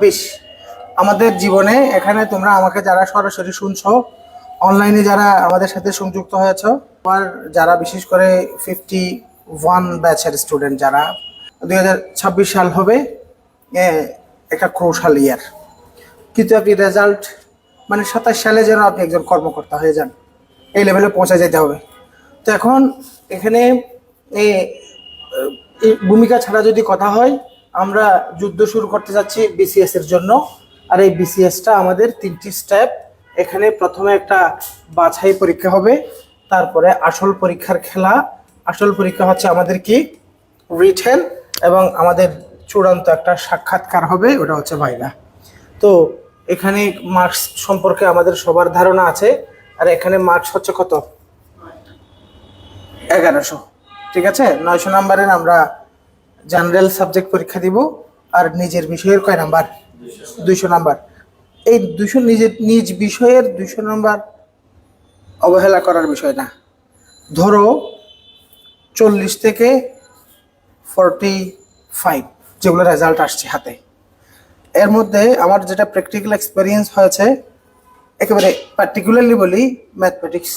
ছাব্বিশ আমাদের জীবনে এখানে তোমরা আমাকে যারা সরাসরি শুনছো অনলাইনে যারা আমাদের সাথে সংযুক্ত হয়েছ আর যারা বিশেষ করে ফিফটি ওয়ান ব্যাচের স্টুডেন্ট যারা, দুই ছাব্বিশ সাল হবে একটা ক্রৌশাল ইয়ার কিন্তু আপনি রেজাল্ট মানে সাতাশ সালে যেন আপনি একজন কর্মকর্তা হয়ে যান, এই লেভেলে পৌঁছে যেতে হবে। তো এখন এখানে ভূমিকা ছাড়া যদি কথা হয় আমরা যুদ্ধ শুরু করতে যাচ্ছি বিসিএস এর জন্য। আর এই বিসিএসটা আমাদের তিনটি স্টেপ এখানে প্রথমে একটা বাছাই পরীক্ষা হবে, তারপরে আসল পরীক্ষার খেলা। আসল পরীক্ষা হচ্ছে আমাদের কি? রিটেন এবং আমাদের চূড়ান্ত একটা সাক্ষাৎকার হবে, ওটা হচ্ছে ভাইরা তো এখানে মার্কস সম্পর্কে আমাদের সবার ধারণা আছে। আর এখানে মার্কস হচ্ছে কত? এগারোশো। ঠিক আছে? নয়শো নাম্বারের আমরা জেনারেল সাবজেক্ট পরীক্ষা দিব আর নিজের বিষয়ের কয় নাম্বার? দুইশো নাম্বার। এই দুশো নিজের নিজ বিষয়ের দুইশো নাম্বার অবহেলা করার বিষয় না। ধরো চল্লিশ থেকে ফর্টি ফাইভ যেগুলো রেজাল্ট আসছে হাতে। এর মধ্যে আমার যেটা প্র্যাকটিক্যাল এক্সপিরিয়েন্স হয়েছে, একেবারে পার্টিকুলারলি বলি ম্যাথমেটিক্স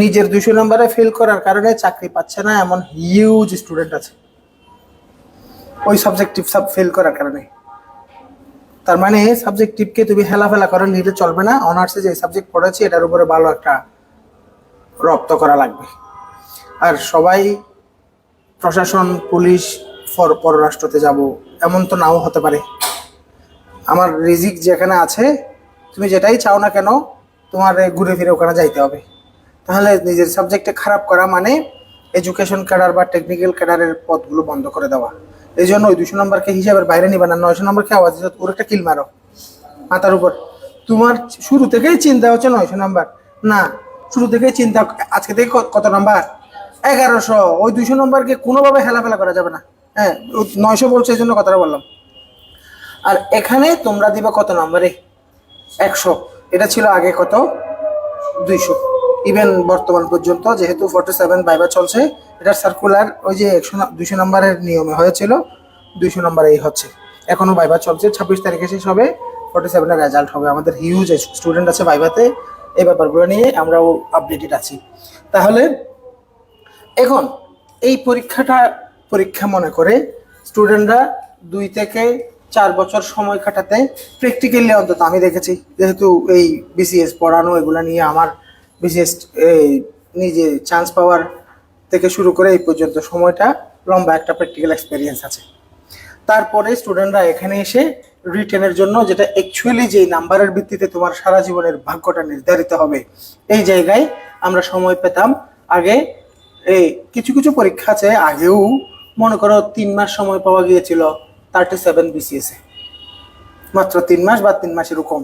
নিজের দুশো নম্বরে ফেল করার কারণে চাকরি পাচ্ছে না, এমন হিউজ স্টুডেন্ট আছে। ওই সাবজেক্টিভ সব ফেল করার কারণে। তার মানে সাবজেক্টিভকে তুমি হেলাফেলা করে, নিলে চলবে না। অনার্সে যে সাবজেক্ট পড়েছি, এটার উপরে ভালো একটা রপ্ত করা লাগবে। আর সবাই প্রশাসন, পুলিশ ফর পররাষ্ট্রতে যাব, এমন তো নাও হতে পারে। আমার রিজিক যেখানে আছে, তুমি যেটাই চাও না কেন, তোমার ঘুরে ফিরে ওখানে যাইতে হবে। তাহলে নিজের সাবজেক্টে খারাপ করা মানে এডুকেশন ক্যাডার বা টেকনিক্যাল ক্যাডারের পদগুলো বন্ধ করে দেওয়া। এই জন্য ওই দুশো নম্বরকে হিসাবের বাইরে নিবে না, নয়শো নম্বরকে আওয়াজ দিতে ওর একটা কিল মারো মাথার উপর। তোমার শুরু থেকেই চিন্তা হচ্ছে নয়শো নম্বর। না, শুরু থেকেই চিন্তা, আজকে থেকে কত নাম্বার? এগারোশো। ওই দুশো নম্বরকে কোনোভাবে হেলাফেলা করা যাবে না। হ্যাঁ নয়শো বলছে, এই জন্য কথাটা বললাম। আর এখানে তোমরা দিবা কত নম্বরে? একশো। এটা ছিল আগে কত? দুইশো। ইভেন বর্তমান পর্যন্ত যেহেতু ফোর্টি সেভেন বাইবা চলছে এটা সার্কুলার ওই যে একশো দুশো নম্বরের নিয়মে হয়েছিল, দুইশো নম্বরেই হচ্ছে। এখনও বাইবা চলছে, ছাব্বিশ তারিখে শেষ হবে ফোর্টি সেভেনের রেজাল্ট হবে। আমাদের হিউজ স্টুডেন্ট আছে বাইবাতে এই ব্যাপারগুলো নিয়ে আমরাও আপডেটেড আছি। তাহলে এখন এই পরীক্ষাটা পরীক্ষা মনে করে স্টুডেন্টরা দুই থেকে চার বছর সময় কাটাতে প্র্যাকটিক্যালি অন্তত আমি দেখেছি, যেহেতু এই বিসিএস পড়ানো, এগুলো নিয়ে আমার বিসিএস এই নিজে চান্স পাওয়ার থেকে শুরু করে এই পর্যন্ত সময়টা লম্বা একটা প্র্যাকটিক্যাল এক্সপিরিয়েন্স আছে। তারপরে স্টুডেন্টরা এখানে এসে রিটেনের জন্য যেটা অ্যাকচুয়ালি যেই নাম্বারের ভিত্তিতে তোমার সারা জীবনের ভাগ্যটা নির্ধারিত হবে, এই জায়গায় আমরা সময় পেতাম। আগে এই কিছু কিছু পরীক্ষা আছে, আগেও মনে করো তিন মাস সময় পাওয়া গিয়েছিল থার্টি সেভেন বিসিএস মাত্র তিন মাস বা তিন মাস এরকম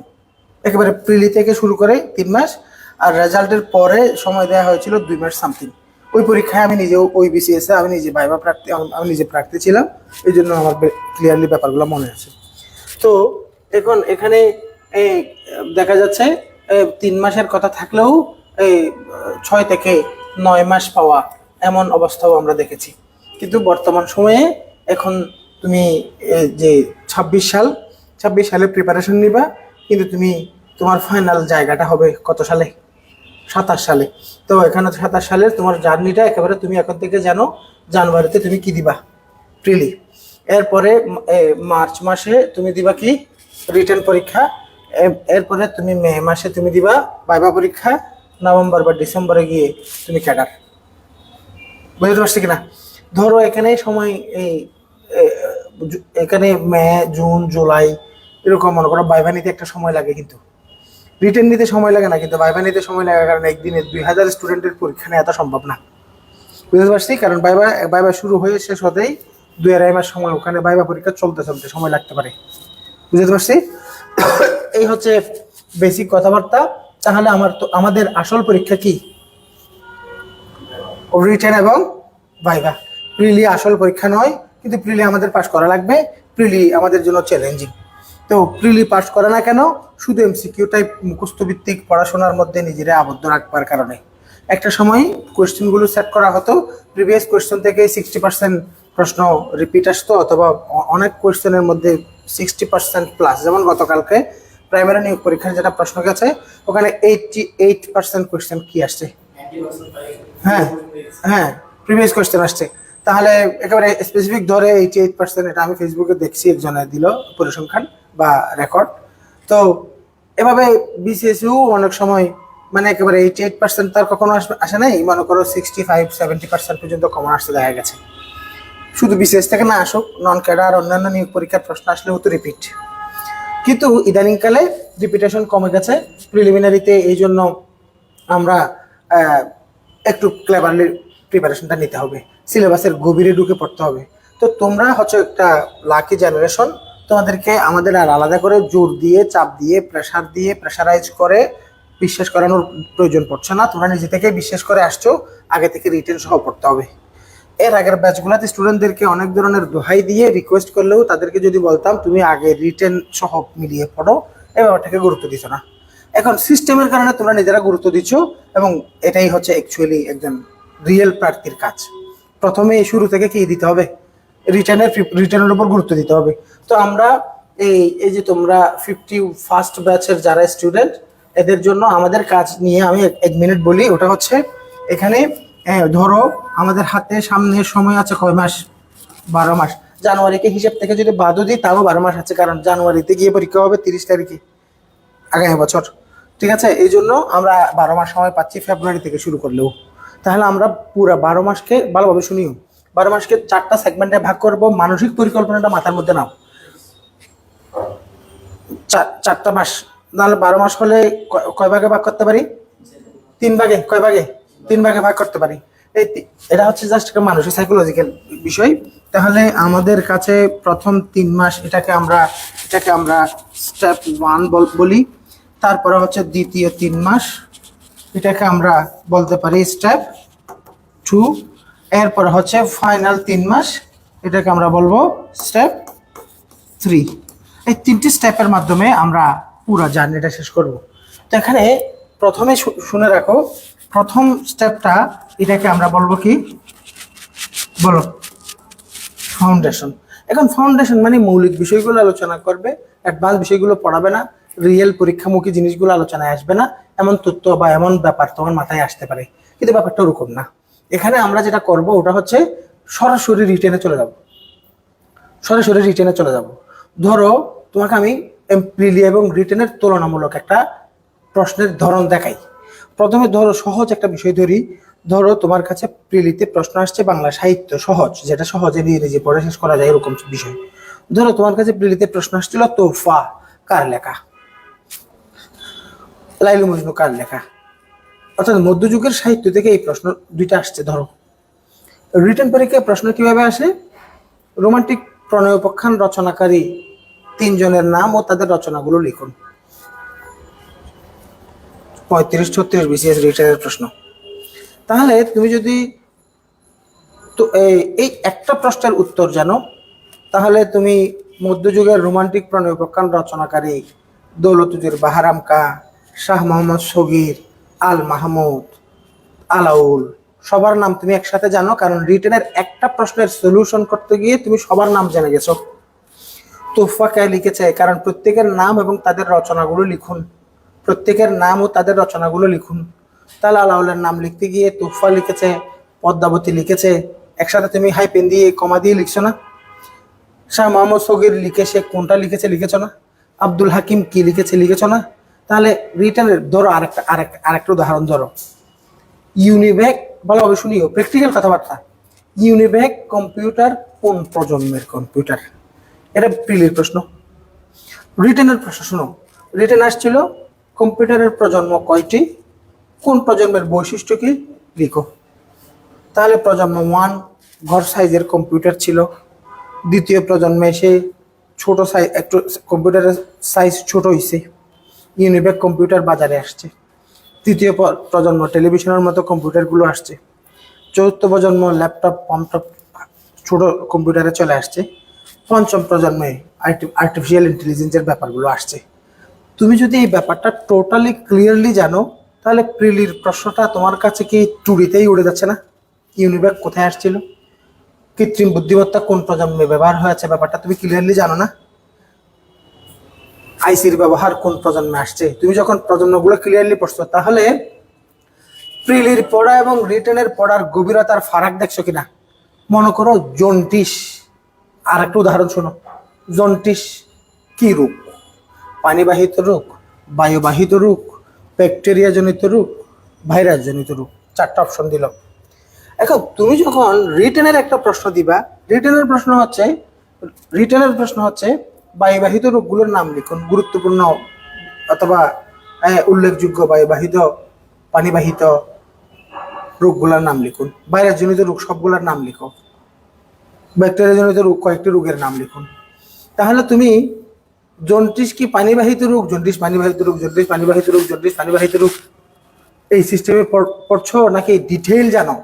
একেবারে প্রিলি থেকে শুরু করে তিন মাস আর রেজাল্টের পরে সময় দেওয়া হয়েছিল দুই মাস সামথিং। ওই পরীক্ষায় আমি নিজেও ওই বিসিএস আমি নিজে ভাইবা প্রার্থী আমি নিজে প্রার্থী ছিলাম, এই জন্য আমার ক্লিয়ারলি ব্যাপারগুলো মনে আছে। তো এখন এখানে এই দেখা যাচ্ছে তিন মাসের কথা থাকলেও এই ছয় থেকে নয় মাস পাওয়া এমন অবস্থাও আমরা দেখেছি। কিন্তু বর্তমান সময়ে এখন তুমি যে ছাব্বিশ সাল, ছাব্বিশ সালে প্রিপারেশন নিবা, কিন্তু তুমি তোমার ফাইনাল জায়গাটা হবে কত সালে? সাতাশ সালে। তো এখানে সাতাশ সালের তোমার জার্নিটা একেবারে তুমি এখন থেকে জানো, জানুয়ারিতে তুমি কি দিবা? প্রিলি এরপরে মার্চ মাসে তুমি দিবা কি? রিটার্ন পরীক্ষা। এরপরে তুমি মে মাসে তুমি দিবা বাইবা পরীক্ষা। নভেম্বর বা ডিসেম্বরে গিয়ে তুমি ক্যাডার। বুঝতে পারছি কিনা? ধরো এখানে সময় এই এখানে মে, জুন, জুলাই, এরকম মনে করো বাইবা নিতে একটা সময় লাগে কিন্তু। রিটার্ন নিতে সময় লাগে না, কিন্তু বাইবা নিতে সময় লাগার কারণে একদিনে দুই হাজার স্টুডেন্টের পরীক্ষা নেওয়া সম্ভব না। বুঝতে পারছি? কারণ বাইবা বাইবা শুরু হয়ে শেষ হতেই দুই আড়াই মাস সময়, ওখানে বাইবা পরীক্ষা চলতে চলতে সময় লাগতে পারে। বুঝতে পারছি? এই হচ্ছে বেসিক কথাবার্তা। তাহলে আমার তো আমাদের আসল পরীক্ষা কি? রিটেন এবং ভাইভা প্রিলি আসল পরীক্ষা নয়, কিন্তু প্রিলি আমাদের পাশ করা লাগবে। প্রিলি আমাদের জন্য চ্যালেঞ্জিং তো প্রিলি পাস করে না কেন? শুধু এমসিকিউ টাইপ মুখস্থ ভিত্তিক পড়াশোনার মধ্যে নিজেরা আবদ্ধ রাখবার কারণে। একটা সময় কোয়েশ্চেনগুলো সেট করা হতো প্রিভিয়াস কোয়েশ্চেন থেকে সিক্সটি পার্সেন্ট প্রশ্ন রিপিট আসতো অথবা অনেক কোয়েশ্চেনের মধ্যে সিক্সটি পার্সেন্ট প্লাস যেমন গতকালকে প্রাইমারি নিয়োগ পরীক্ষার যেটা প্রশ্ন গেছে, ওখানে এইটটি এইট পার্সেন্ট কোয়েশ্চেন কি আসছে? হ্যাঁ হ্যাঁ প্রিভিয়াস কোয়েশ্চেন আসছে। তাহলে একেবারে স্পেসিফিক ধরে এইটি এইট পার্সেন্ট এটা আমি ফেসবুকে দেখছি একজনের দিল পরিসংখ্যান। বা রেকর্ড তো এভাবে বিসিএসইউ অনেক সময় মানে একেবারে এইটি এইট পার্সেন্ট তার কখনো আসে নাই, মনে করো সিক্সটি ফাইভ সেভেন্টি পার্সেন্ট পর্যন্ত কমন আসতে দেখা গেছে। শুধু বিসিএস থেকে না আসুক নন ক্যাডার অন্যান্য নিয়োগ পরীক্ষার প্রশ্ন আসলে হতো রিপিট কিন্তু ইদানিংকালে রিপিটেশন কমে গেছে। প্রিলিমিনারিতে এই জন্য আমরা একটু ক্লেভারলি প্রিপারেশনটা নিতে হবে। সিলেবাসের গভীরে ঢুকে পড়তে হবে। তো তোমরা হচ্ছে একটা লাকি জেনারেশন তোমাদেরকে আমাদের আর আলাদা করে জোর দিয়ে, চাপ দিয়ে প্রেশার দিয়ে প্রেশারাইজ করে বিশ্বাস করানোর প্রয়োজন পড়ছে না। তোমরা নিজে থেকে বিশ্বাস করে আসছো, আগে থেকে রিটেন সহ পড়তে হবে। এর আগের ব্যাচগুলোতে স্টুডেন্টদেরকে অনেক ধরনের দোহাই দিয়ে রিকোয়েস্ট করলেও তাদেরকে যদি বলতাম, তুমি আগে রিটেন সহ মিলিয়ে পড়ো, এই ব্যাপারটাকে গুরুত্ব দিত না। এখন সিস্টেমের কারণে তোমরা নিজেরা গুরুত্ব দিচ্ছ এবং এটাই হচ্ছে অ্যাকচুয়ালি একজন রিয়েল প্রার্থীর কাজ। প্রথমে শুরু থেকে কি দিতে হবে? রিটার্নের রিটার্নের উপর গুরুত্ব দিতে হবে। তো আমরা এই এই যে তোমরা ফিফটি ফার্স্ট ব্যাচের যারা স্টুডেন্ট এদের জন্য আমাদের কাজ নিয়ে আমি এক- মিনিট বলি। ওটা হচ্ছে এখানে ধরো আমাদের হাতে সামনে সময় আছে কয় মাস? বারো মাস। জানুয়ারিকে হিসাব থেকে যদি বাদও দিই, তাও বারো মাস আছে। কারণ জানুয়ারিতে গিয়ে পরীক্ষা হবে তিরিশ তারিখে, আগামী বছর। ঠিক আছে? এই জন্য আমরা বারো মাস সময় পাচ্ছি ফেব্রুয়ারি থেকে শুরু করলেও। তাহলে আমরা পুরো বারো মাসকে ভালোভাবে শুনিও। বারো মাসকে চারটা সেগমেন্টে ভাগ করব, মানসিক পরিকল্পনাটা মাথার মধ্যে নাও। চার- চারটা মাস, নাহলে বারো মাস হলে কয় ভাগে ভাগ করতে পারি? তিন ভাগে, কয় ভাগে? তিন ভাগে ভাগ করতে পারি। এই এটা হচ্ছে জাস্ট একটা মানসিক সাইকোলজিক্যাল বিষয়। তাহলে আমাদের কাছে প্রথম তিন মাস এটাকে আমরা এটাকে আমরা স্টেপ ওয়ান বলি তারপরে হচ্ছে দ্বিতীয় তিন মাস, এটাকে আমরা বলতে পারি স্টেপ টু এরপরে হচ্ছে ফাইনাল তিন মাস, এটাকে আমরা বলব স্টেপ থ্রি এই তিনটি স্টেপের মাধ্যমে আমরা পুরো জার্নিটা শেষ করব। তো এখানে প্রথমে শুনে রাখো, প্রথম স্টেপটা এটাকে আমরা বলব কি? বলো ফাউন্ডেশন এখন ফাউন্ডেশন মানে মৌলিক বিষয়গুলো আলোচনা করবে অ্যাডভান্স বিষয়গুলো পড়াবে না রিয়েল পরীক্ষামুখী জিনিসগুলো আলোচনায় আসবে না, এমন তথ্য বা এমন ব্যাপার তোমার মাথায় আসতে পারে। কিন্তু ব্যাপারটা ওরকম না। এখানে আমরা যেটা করব, ওটা হচ্ছে সরাসরি রিটেনে চলে যাব। সরাসরি রিটেনে চলে যাব। ধরো, তোমাকে আমি প্রিলি এবং রিটেনের তুলনামূলক একটা প্রশ্নের ধরন দেখাই। প্রথমে ধরো, সহজ একটা বিষয় ধরি। ধরো, তোমার কাছে প্রিলিতে প্রশ্ন আসছে, বাংলা সাহিত্য সহজ, যেটা সহজে নিয়ে নিজে পড়ে শেষ করা যায় এরকম বিষয়। ধরো, তোমার কাছে প্রিলিতে প্রশ্ন আসছিল, তোফা, কার লেখা? লাইলু মজনু, কার লেখা? অর্থাৎ মধ্যযুগের সাহিত্য থেকে এই প্রশ্ন দুইটা আসছে, ধরো। রিটেন পরীক্ষায় প্রশ্ন কীভাবে আসে? রোমান্টিক প্রণয় প্রণয়োপাখ্যান রচনাকারী তিনজনের নাম ও তাদের রচনাগুলো লিখুন। পঁয়ত্রিশ, ছত্রিশ বিসিএস রিটার্নের প্রশ্ন। তাহলে তুমি যদি তো এই- একটা প্রশ্নের উত্তর জানো, তাহলে তুমি মধ্যযুগের রোমান্টিক প্রণয় প্রণয়োপাখ্যান রচনাকারী দৌলতুজুর বাহারাম কা শাহ মোহাম্মদ সগির আল মাহমুদ আলাউল সবার নাম তুমি একসাথে জানো, কারণ রিটেনের একটা প্রশ্নের সলিউশন করতে গিয়ে তুমি সবার নাম জেনে গেছো। তোফা কে লিখেছে, কারণ প্রত্যেকের নাম এবং তাদের রচনাগুলো লিখুন। প্রত্যেকের নাম ও তাদের রচনাগুলো লিখুন। তাহলে আলাউলের নাম লিখতে গিয়ে তোফা লিখেছে, পদ্মাবতী লিখেছে, একসাথে তুমি হাই পেন দিয়ে কমা দিয়ে লিখছো না? শাহ মোহাম্মদ সগির লিখে সে কোনটা লিখেছে লিখেছ না? আব্দুল হাকিম কি লিখেছে লিখেছ না? তাহলে রিটার্নের ধরো আরেকটা আরেকটা আরেকটা উদাহরণ ধরো। ইউনিভ্যাক ভালোভাবে শুনিও প্র্যাকটিক্যাল কথাবার্তা। ইউনিভ্যাক কম্পিউটার কোন প্রজন্মের কম্পিউটার এটা প্রিলির প্রশ্ন। রিটেনের প্রশ্ন, শুনো। রিটেন আসছিল কম্পিউটারের প্রজন্ম কয়টি? কোন প্রজন্মের বৈশিষ্ট্য কি? লিখো। তাহলে প্রজন্ম ওয়ান ঘর সাইজের কম্পিউটার ছিল। দ্বিতীয় প্রজন্মে এসে ছোট সাইজ একটু কম্পিউটারের সাইজ ছোট হয়েছে ইউনিভ্যাক কম্পিউটার বাজারে আসছে। তৃতীয় প্রজন্ম টেলিভিশনের মতো কম্পিউটারগুলো আসছে। চতুর্থ প্রজন্ম ল্যাপটপ কমটপ ছোট কম্পিউটারে চলে আসছে। পঞ্চম প্রজন্মে আর্টিফিশিয়াল ইন্টেলিজেন্সের ব্যাপারগুলো আসছে। তুমি যদি এই ব্যাপারটা টোটালি ক্লিয়ারলি জানো, তাহলে প্রিলির প্রশ্নটা তোমার কাছে কি টুরিতেই উড়ে যাচ্ছে না? ইউনিভ্যাক কোথায় আসছিল? কৃত্রিম বুদ্ধিমত্তা কোন প্রজন্মে ব্যবহার হয়েছে ব্যাপারটা তুমি ক্লিয়ারলি জানো না? আইসির ব্যবহার কোন প্রজন্মে আসছে? তুমি যখন প্রজন্মগুলো ক্লিয়ারলি পড়ছো, তাহলে প্রিলির পড়া এবং রিটেনের পড়ার গভীরতার ফারাক দেখছ কিনা? মনে করো জন্টিস আর একটা উদাহরণ শোনো। জন্টিস কি রোগ? পানিবাহিত রোগ, বায়ুবাহিত রোগ ব্যাকটেরিয়া জনিত রোগ ভাইরাস জনিত রোগ। চারটা অপশন দিল। এখন তুমি যখন রিটেনের একটা প্রশ্ন দিবা, রিটেনের প্রশ্ন হচ্ছে, রিটেনের প্রশ্ন হচ্ছে বায়ুবাহিত রোগগুলোর নাম লিখুন। গুরুত্বপূর্ণ অথবা উল্লেখযোগ্য বায়ুবাহিত, পানিবাহিত রোগগুলোর নাম লিখুন। ভাইরাস জনিত রোগ সবগুলোর নাম লিখো। ব্যাকটেরিয়া জনিত রোগ কয়েকটি রোগের নাম লিখুন। তাহলে তুমি জন্ডিস কি পানিবাহিত রোগ? জন্ডিস পানিবাহিত রোগ, জন্ডিস পানিবাহিত রোগ, জন্ডিস পানিবাহিত রোগ। এই সিস্টেমে পড়ছো নাকি ডিটেইল জানো?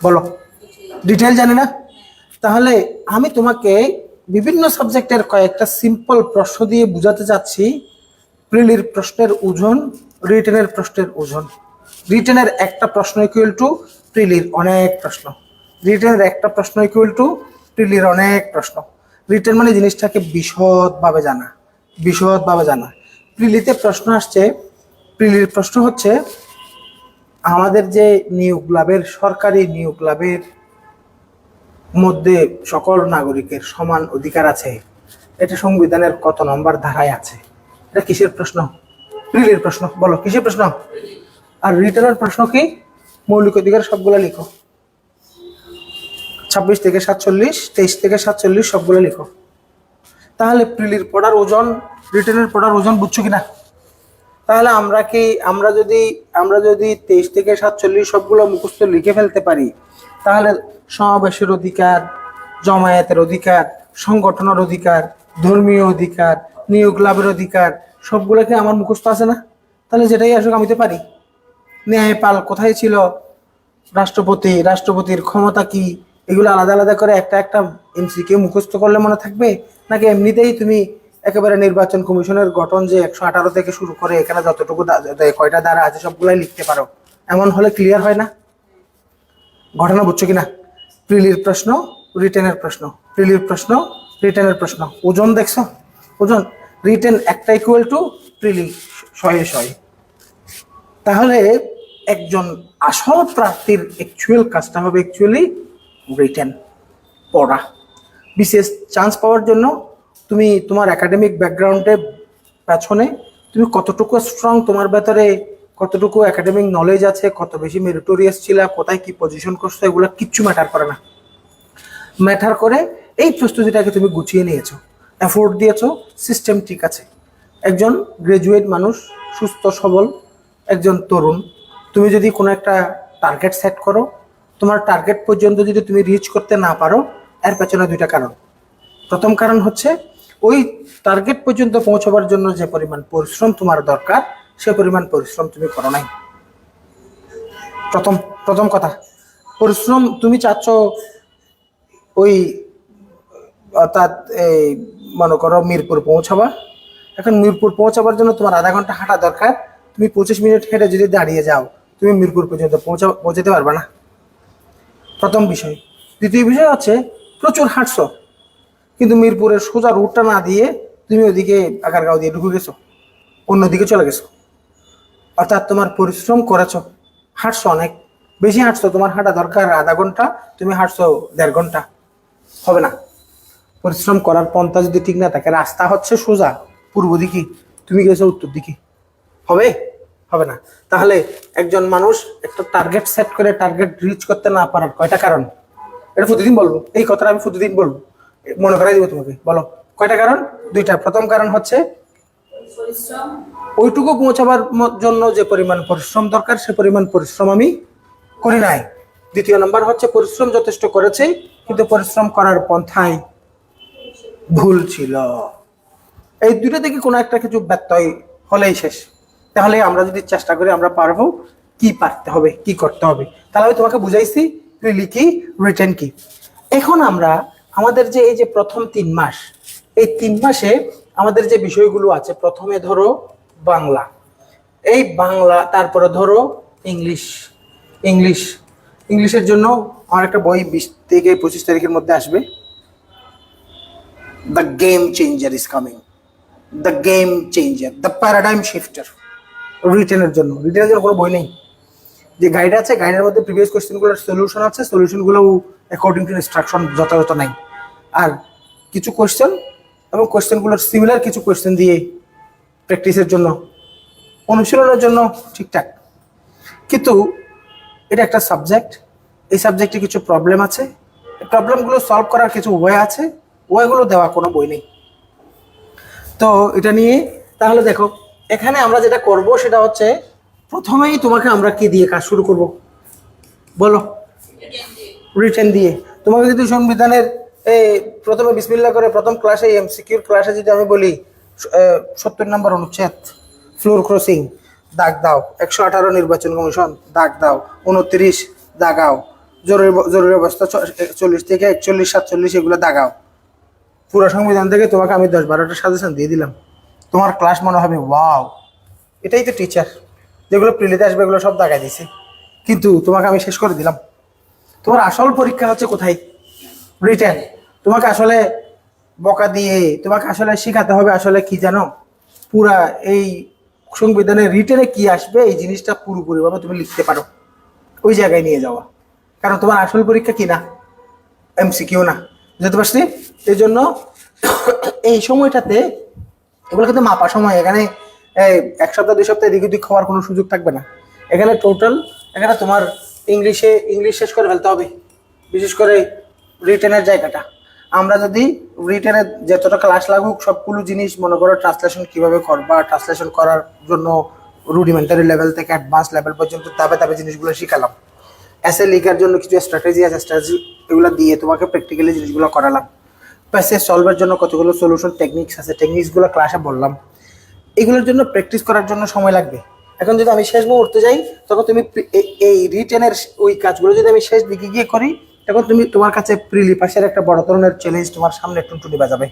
বলো। ডিটেইল জানি না? তাহলে আমি তোমাকে বিভিন্ন সাবজেক্টের কয়েকটা সিম্পল প্রশ্ন দিয়ে বোঝাতে চাচ্ছি। প্রিলির প্রশ্নের ওজন, রিটেনের প্রশ্নের ওজন। রিটেনের একটা প্রশ্ন ইকুয়াল টু প্রিলির অনেক প্রশ্ন। রিটেনের একটা প্রশ্ন ইকুয়াল টু প্রিলির অনেক প্রশ্ন। রিটেন মানে জিনিসটাকে বিশদভাবে জানা। বিশদভাবে জানা। প্রিলিতে প্রশ্ন আসছে, প্রিলির প্রশ্ন হচ্ছে, আমাদের যে নিয়োগ লাভের সরকারি নিয়োগ লাভের মধ্যে সকল নাগরিকের সমান অধিকার আছে। এটা সংবিধানের কত নম্বর ধারায় আছে? এটা কিসের প্রশ্ন? প্রিলির প্রশ্ন। বলো, কিসের প্রশ্ন? আর রিটার্নের প্রশ্ন কি? মৌলিক অধিকার সবগুলো লিখো। ছাব্বিশ থেকে সাতচল্লিশ, তেইশ থেকে সাতচল্লিশ সবগুলো লিখো। তাহলে প্রিলির পড়ার ওজন, রিটার্নের পড়ার ওজন বুঝছ কিনা? তাহলে আমরা কি, আমরা যদি আমরা যদি তেইশ থেকে সাতচল্লিশ সবগুলো মুখস্থ লিখে ফেলতে পারি তাহলে সমাবেশের অধিকার, জমায়েতের অধিকার, সংগঠনের অধিকার, ধর্মীয় অধিকার, নিয়োগ লাভের অধিকার সবগুলো কি আমার মুখস্থ আছে না? তাহলে যেটাই আসুক আমি তো পারি। ন্যায়পাল কোথায় ছিল? রাষ্ট্রপতি, রাষ্ট্রপতির ক্ষমতা কি? এগুলো আলাদা আলাদা করে একটা একটা এমসিকে মুখস্থ করলে মনে থাকবে? নাকি এমনিতেই তুমি একেবারে নির্বাচন কমিশনের গঠন যে একশো আঠারো থেকে শুরু করে এখানে যতটুকু কয়টা দ্বারা আছে সবগুলাই লিখতে পারো? এমন হলে ক্লিয়ার হয় না? ঘটনা বুঝছ কিনা? প্রিলির প্রশ্ন, রিটেনের প্রশ্ন। প্রিলির প্রশ্ন, রিটেনের প্রশ্ন। ওজন দেখছ? ওজন, রিটেন একটা ইকুয়াল টু প্রিলি শয়ে শয়ে। তাহলে একজন আসল প্রার্থীর অ্যাকচুয়াল কাজটা হবে অ্যাকচুয়ালি রিটেন পড়া। বিশেষ চান্স পাওয়ার জন্য তুমি তোমার একাডেমিক ব্যাকগ্রাউন্ডে পেছনে তুমি কতটুকু স্ট্রং তোমার ভেতরে কতটুকু একাডেমিক নলেজ আছে, কত বেশি মেরিটোরিয়াস ছিল, কোথায় কি পজিশন করছ, এগুলো কিচ্ছু ম্যাটার করে না। ম্যাটার করে এই প্রস্তুতিটাকে তুমি গুছিয়ে নিয়েছো অ্যাফোর্ড দিয়েছ সিস্টেম ঠিক আছে। একজন গ্রাজুয়েট মানুষ, সুস্থ, সবল, একজন তরুণ, তুমি যদি কোনো একটা টার্গেট সেট করো, তোমার টার্গেট পর্যন্ত যদি তুমি রিচ করতে না পারো, এর পেছনে দুইটা কারণ। প্রথম কারণ হচ্ছে, ওই টার্গেট পর্যন্ত পৌঁছবার জন্য যে পরিমাণ পরিশ্রম তোমার দরকার সে পরিমাণ পরিশ্রম তুমি করো নাই। প্রথম প্রথম কথা, পরিশ্রম তুমি চাচ্ছ ওই, অর্থাৎ এই মনে করো মিরপুর পৌঁছাবা। এখন মিরপুর পৌঁছাবার জন্য তোমার আধা ঘণ্টা হাঁটা দরকার। তুমি পঁচিশ মিনিট হেঁটে যদি দাঁড়িয়ে যাও, তুমি মিরপুর পর্যন্ত পৌঁছা পৌঁছাতে পারবে না। প্রথম বিষয়। দ্বিতীয় বিষয় হচ্ছে, প্রচুর হাঁটছো, কিন্তু মিরপুরের সোজা রুটটা না দিয়ে তুমি ওদিকে আগারগাঁও দিয়ে ঢুকে গেছো, অন্যদিকে চলে গেছো। অর্থাৎ তোমার পরিশ্রম করেছ। হাঁটছো অনেক। বেশি হাঁটছো, তোমার হাঁটা দরকার আধা ঘণ্টা, তুমি হাঁটছো দেড় ঘণ্টা। হবে না। পরিশ্রম করার পন্থা যদি ঠিক না থাকে, রাস্তা হচ্ছে সোজা, পূর্ব দিকে। তুমি গেছো উত্তর দিকে। হবে? হবে না। তাহলে একজন মানুষ একটা টার্গেট সেট করে টার্গেট রিচ করতে না পারার কয়টা কারণ? এটা প্রতিদিন বলব। এই কথাটা আমি প্রতিদিন বলব। মনে করাই দিব তোমাকে। বলো, কয়টা কারণ? দুইটা। প্রথম কারণ হচ্ছে ওইটুকু পৌঁছাবার জন্য যে পরিমাণ পরিশ্রম দরকার, সে পরিমাণ পরিশ্রম আমি করি নাই। দ্বিতীয় নম্বর হচ্ছে পরিশ্রম যথেষ্ট করেছে, কিন্তু পরিশ্রম করার পন্থায় ভুল ছিল। এই দুটো থেকে কোনো একটা কিছু ব্যত্যয় হলেই শেষ। তাহলে আমরা যদি চেষ্টা করি আমরা পারব কি পারতে হবে, কি করতে হবে। তাহলে আমি তোমাকে বুঝাইছি প্রিলি কি রিটেন কি। এখন আমরা আমাদের যে এই যে প্রথম তিন মাস, এই তিন মাসে আমাদের যে বিষয়গুলো আছে, প্রথমে ধরো বাংলা। এই বাংলা, তারপরে ধরো ইংলিশ ইংলিশ। ইংলিশের জন্য আমার একটা বই বিশ থেকে পঁচিশ তারিখের মধ্যে আসবে। The game changer is coming the game changer the paradigm shifter রিটেনের জন্য। রিটেনের জন্য কোনো বই নেই। যে গাইড আছে গাইডের মধ্যে প্রিভিয়াস কোয়েশ্চেনগুলোর সলিউশন আছে। সলিউশনগুলো অ্যাকর্ডিং টু ইনস্ট্রাকশন যথাযথ নাই। আর কিছু কোয়েশ্চেন এবং কোয়েশ্চেনগুলোর সিমিলার কিছু কোয়েশ্চেন দিয়ে প্র্যাকটিসের জন্য, অনুশীলনের জন্য ঠিকঠাক। কিন্তু এটা একটা সাবজেক্ট এই সাবজেক্টে কিছু প্রবলেম আছে। প্রবলেমগুলো সলভ করার কিছু উপায় আছে ওয়াইগুলো দেওয়া কোনো বই নেই। তো এটা নিয়ে, তাহলে দেখো, এখানে আমরা যেটা করব সেটা হচ্ছে, প্রথমেই তোমাকে আমরা কি দিয়ে কাজ শুরু করব? বলো। রিটেন দিয়ে। তোমাকে যদি সংবিধানের, এই প্রথমে বিসমিল্লা করে প্রথম ক্লাসে এমসিকিউর ক্লাসে যদি আমি বলি সত্তর নম্বর অনুচ্ছেদ। ফ্লোর ক্রসিং, দাগ দাও। একশো আঠারো নির্বাচন কমিশন, দাগ দাও। উনত্রিশ, দাগাও। জরুরি জরুরি অবস্থা চল্লিশ থেকে একচল্লিশ, সাতচল্লিশ, এগুলো দাগাও। পুরো সংবিধান থেকে তোমাকে আমি দশ বারোটা সাজেশন দিয়ে দিলাম। তোমার ক্লাস মনে হবে, ওয়াও। এটাই তো টিচার যেগুলো প্রিলিতে আসবে, এগুলো সব দাগাই দিছে কিন্তু তোমাকে আমি শেষ করে দিলাম। তোমার আসল পরীক্ষা হচ্ছে কোথায়? রিটেন তোমাকে আসলে বকা দিয়ে তোমাকে আসলে শেখাতে হবে আসলে কি জানো? পুরা এই সংবিধানে রিটেনে কি আসবে এই জিনিসটা পুরোপুরিভাবে তুমি লিখতে পারো। ওই জায়গায় নিয়ে যাওয়া। কারণ তোমার আসল পরীক্ষা কি না? এমসি এমসিকিউ না। বুঝতে পারছি? এই জন্য এই সময়টাতে এগুলো কিন্তু মাপা সময়। এখানে এক সপ্তাহ, দুই সপ্তাহ এদিক ওদিক খাওয়ার কোনো সুযোগ থাকবে না। এখানে টোটাল এখানে তোমার ইংলিশে ইংলিশ শেষ করে ফেলতে হবে। বিশেষ করে রিটেনের জায়গাটা। আমরা যদি রিটেনের যতটা ক্লাস লাগুক, সবগুলো জিনিস মনে করো ট্রান্সলেশন কীভাবে করবা ট্রান্সলেশন করার জন্য রুডিমেন্টারি লেভেল থেকে অ্যাডভান্স লেভেল পর্যন্ত তাবে তাবে জিনিসগুলো শিখালাম। এসে লেখার জন্য কিছু স্ট্র্যাটেজি আছে স্ট্র্যাটেজি এগুলো দিয়ে তোমাকে প্র্যাকটিক্যালি জিনিসগুলো করালাম। প্যাসেজ সলভের জন্য কতগুলো সলিউশন টেকনিক্স আছে টেকনিক্সগুলো ক্লাসে বললাম। এগুলোর জন্য প্র্যাকটিস করার জন্য সময় লাগবে। এখন যদি আমি শেষ মুহূর্তে যাই, তখন তুমি এই রিটেনের ওই কাজগুলো যদি আমি শেষ দিকে গিয়ে করি তখন তুমি তোমার কাছে প্রিলি পাশের একটা বড় ধরনের চ্যালেঞ্জ তোমার সামনে টুনটুনি বাজাবে।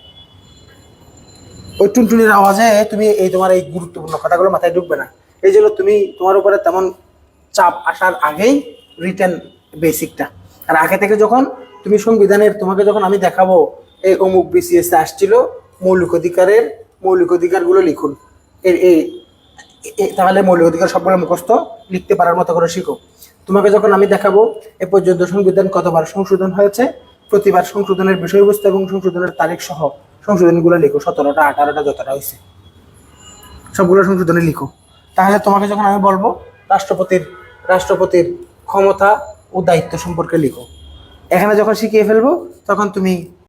ওই টুনটুনির আওয়াজে তুমি এই তোমার এই গুরুত্বপূর্ণ কথাগুলো মাথায় ঢুকবে না। এই জন্য তুমি তোমার উপরে তেমন চাপ আসার আগেই রিটার্ন বেসিকটা আর আগে থেকে যখন তুমি সংবিধানের তোমাকে যখন আমি দেখাবো, এই অমুক বিসিএস আসছিল, মৌলিক অধিকারের, মৌলিক অধিকারগুলো লিখুন। এর এই তাহলে মৌলিক অধিকার সবগুলো মুখস্থ, লিখতে পারার মতো করে শিখো তোমাকে যখন আমি দেখাবো, এ পর্যন্ত সংবিধান কতবার সংশোধন হয়েছে, প্রতিবার সংশোধনের বিষয়বস্তু এবং সংশোধনের তারিখ সহ সংশোধনগুলো লিখো, সতেরোটা, আঠারোটা যতটা হয়েছে। সবগুলো সংশোধনে লিখো। তাহলে তোমাকে যখন আমি বলব, রাষ্ট্রপতির রাষ্ট্রপতির ক্ষমতা ও দায়িত্ব সম্পর্কে লিখো। এখানে যখন শিখিয়ে ফেলব, তখন তুমি